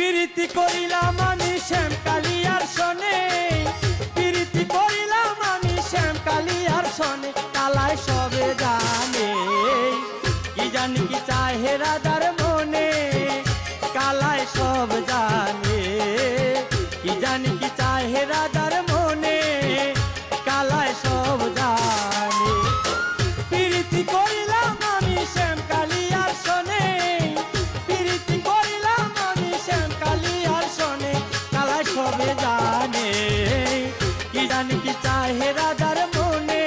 প্রীতি করিলাম আমি শ্যাম কালিয়ার সনে প্রীতি করিলাম আমি শ্যাম কালিয়ার সনে কালায় সবে জানে। কি জানি কি চাহে রাধার মনে কালায় সব জানে। কি জানি কি চাহে রাধার আমি আর শোনে কালা সবে জানে। কি জানি, কি চাহে রাধার মনে,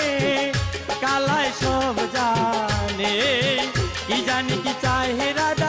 কালায় সব জানে। কি জানি, কি চাহে রাধার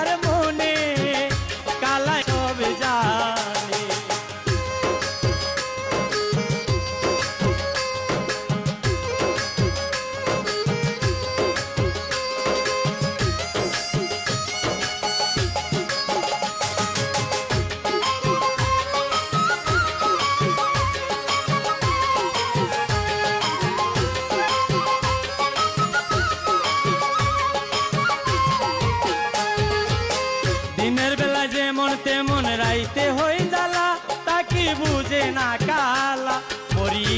দিনের বেলা যেমন তেমন রাইতে হই জ্বালা কি বুঝে না কালা মরি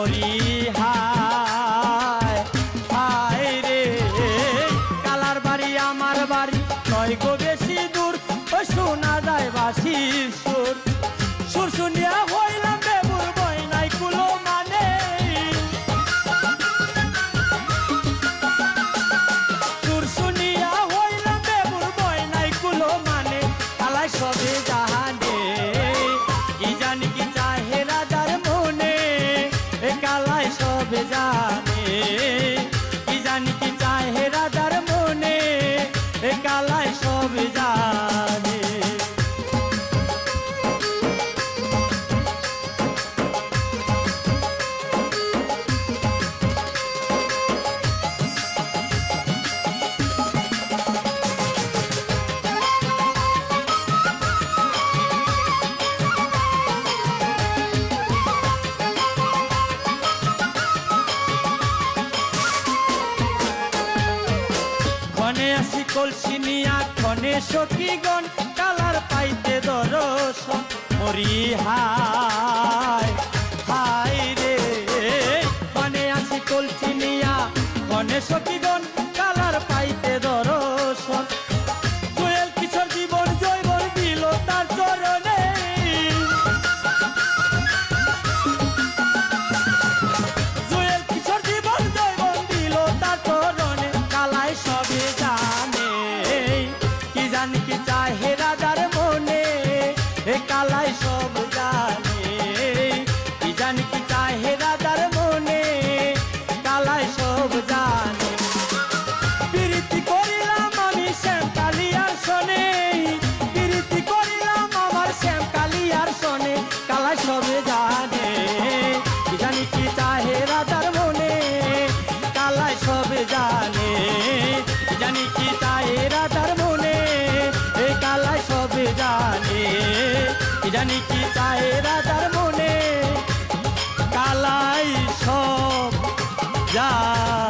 মরি রে, কালার আমার বাড়ি। নয় গো দূর ও শোনা যায় বাসির সুর। সুর শুনিয়া কালাই কলসি নিয়া সখীগণ কালার পাইতে দরশন মরি হায় রে ক্ষণে আসি কলসি সখীগণ এ কি চাহে রাজার মনে? কালাই সব জানে